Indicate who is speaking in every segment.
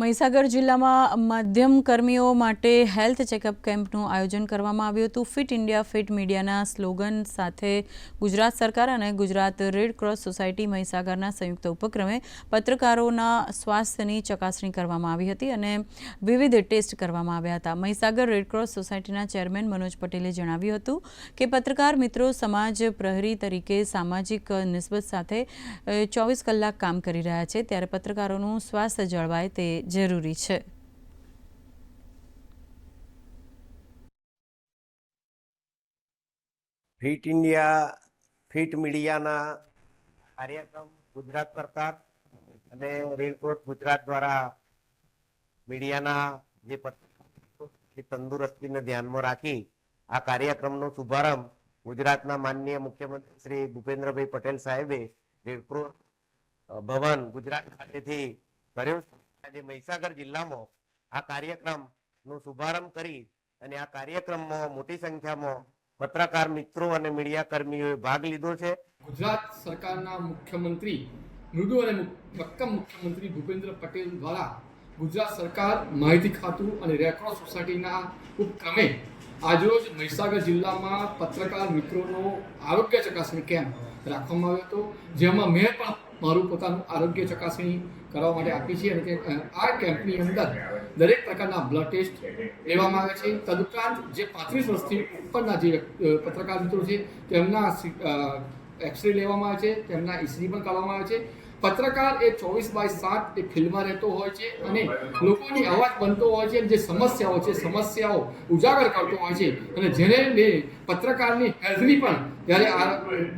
Speaker 1: મહીસાગર જિલ્લામાં માધ્યમ કર્મીઓ માટે હેલ્થ ચેકઅપ કેમ્પનું આયોજન કરવામાં આવ્યું હતું. ફિટ ઇન્ડિયા, ફિટ મીડિયાના સ્લોગન સાથે ગુજરાત સરકાર અને ગુજરાત રેડ ક્રોસ સોસાયટી મહીસાગરના સંયુક્ત ઉપક્રમે પત્રકારોના સ્વાસ્થ્યની ચકાસણી કરવામાં આવી હતી અને વિવિધ ટેસ્ટ કરવામાં આવ્યા હતા. મહીસાગર રેડ ક્રોસ સોસાયટીના ચેરમેન મનોજ પટેલે જણાવ્યું હતું કે પત્રકાર મિત્રો સમાજ પ્રહરી તરીકે સામાજિક નિસ્બત સાથે ચોવીસ કલાક કામ કરી રહ્યા છે. ત્યારે પત્રકારોનું સ્વાસ્થ્ય જળવાય તે જરૂરી છે
Speaker 2: ફિટ ઇન્ડિયા, ફિટ મીડિયાના કાર્યક્રમ ગુજરાત સરકાર અને રેલકોટ ગુજરાત દ્વારા મીડિયાના જે તંદુરસ્તીને ધ્યાનમાં રાખી આ કાર્યક્રમનો શુભારંભ ગુજરાતના માનનીય મુખ્યમંત્રી શ્રી ભૂપેન્દ્રભાઈ પટેલ સાહેબે રેડક્રોસ ભવન ગુજરાત ખાતેથી કર્યો. આજે મહીસાગર જિલ્લામાં આ કાર્યક્રમનો શુભારંભ કરી અને આ કાર્યક્રમમાં મોટી સંખ્યામાં પત્રકાર મિત્રો અને મીડિયા કર્મીઓએ ભાગ લીધો છે.
Speaker 3: ગુજરાત સરકારના મુખ્યમંત્રી, મૃદુ અને મક્કમ મુખ્યમંત્રી ભૂપેન્દ્ર પટેલ દ્વારા ગુજરાત સરકાર માહિતી ખાતું અને રેકોર્ડ સોસાયટીના ઉપક્રમે આજરોજ મહીસાગર જિલ્લામાં પત્રકાર મિત્રોનો આરોગ્ય ચકાસણી કેમ્પ રાખવામાં આવ્યો હતો. જેમાં મેં પણ મારું પોતાનું આરોગ્ય ચકાસણી કરવા માટે આપી છે અને આ કેમ્પની અંદર દરેક પ્રકારના બ્લડ ટેસ્ટ લેવામાં આવે છે. તદુપરાંત જે પાંત્રીસ વર્ષથી ઉપરના જે પત્રકાર મિત્રો છે, તેમના એક્સરે લેવામાં આવે છે, તેમના ઇસરી પણ કરવામાં આવે છે. પત્રકાર એ ચોવીસ બાય સાત એ ફિલ્ડમાં રહેતો હોય છે અને લોકોની અવાજ બનતો હોય છે જે સમસ્યાઓ છે, સમસ્યાઓ ઉજાગર કરતો હોય છે અને જેને લઈને પત્રકારની હેલ્થની પણ જ્યારે આ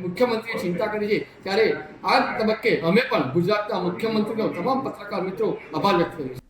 Speaker 3: મુખ્યમંત્રીએ ચિંતા કરી છે, ત્યારે આ તબક્કે અમે પણ ગુજરાતના મુખ્યમંત્રીનો તમામ પત્રકાર મિત્રો આભાર વ્યક્ત કરીએ છીએ.